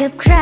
กับใคร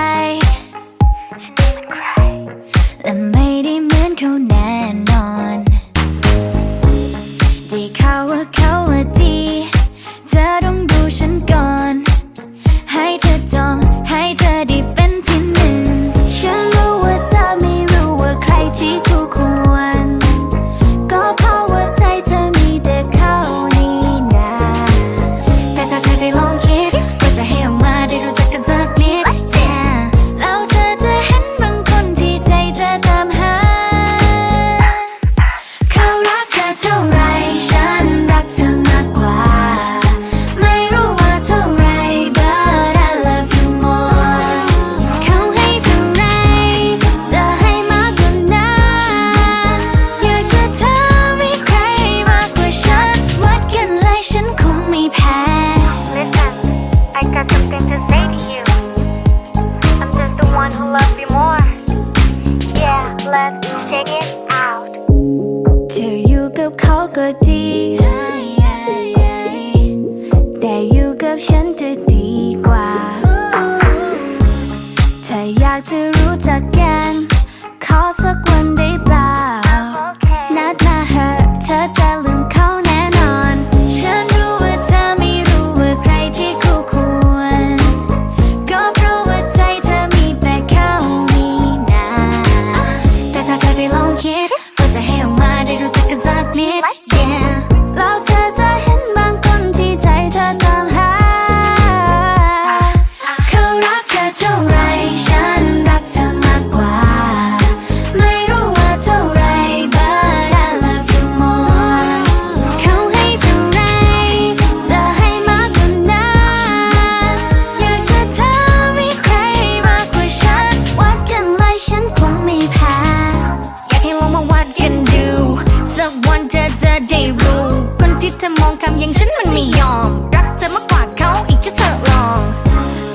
ำอย่างฉันมันไม่ยอม รักเธอมากกว่าเขาอีกแค่เธอลอง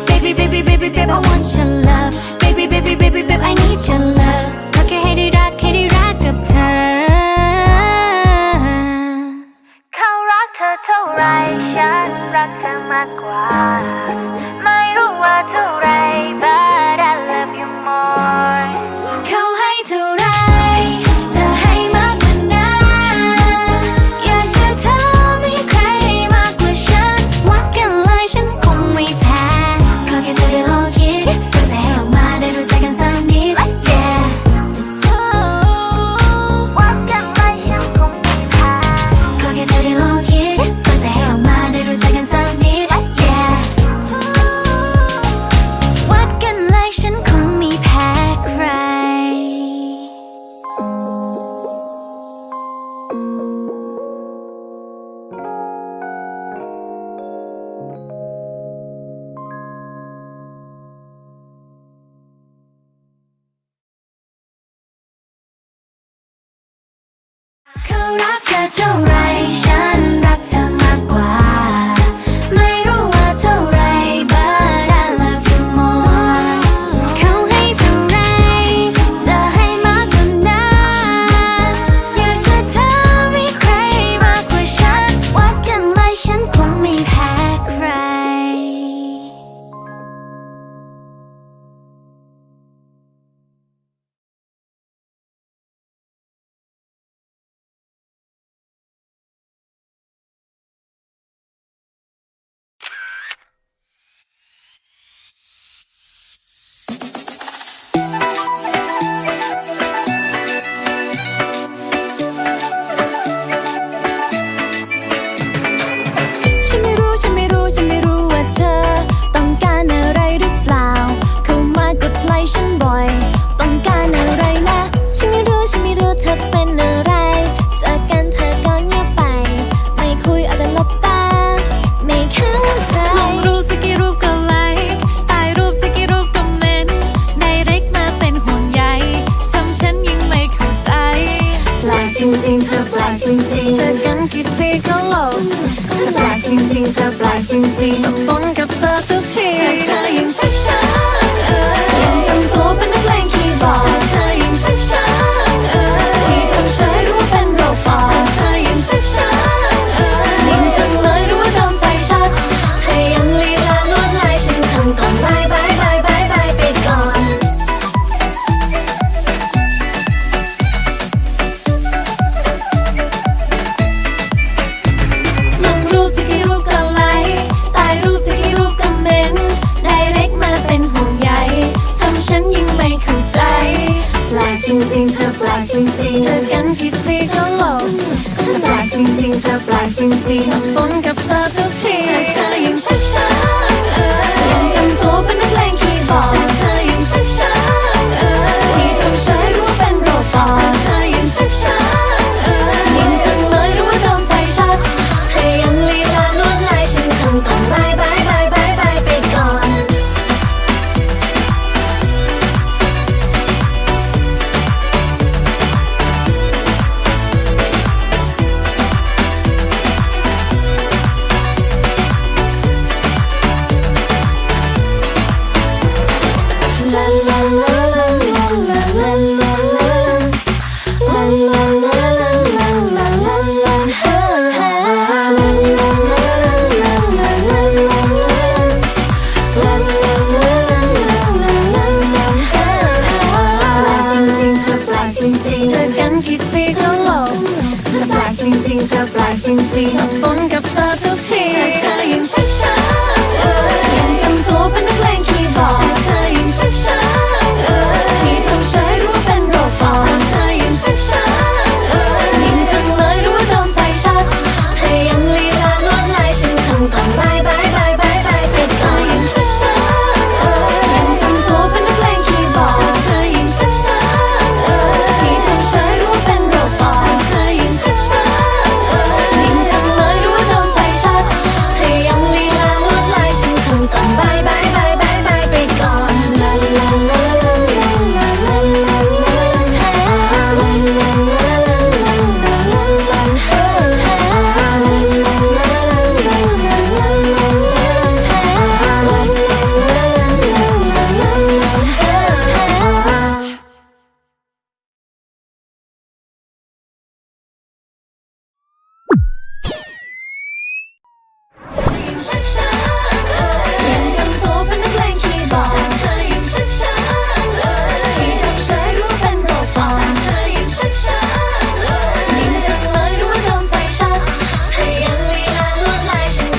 baby baby baby baby I want your love baby baby baby baby I need your love เธอแค่ให้ได้รักแค่ได้รักกับเธอ เขารักเธอเท่าไรฉันรักเธอมากกว่า จริงๆสับสนกับเธอทุกที งทีสับสนกับเธอทุกที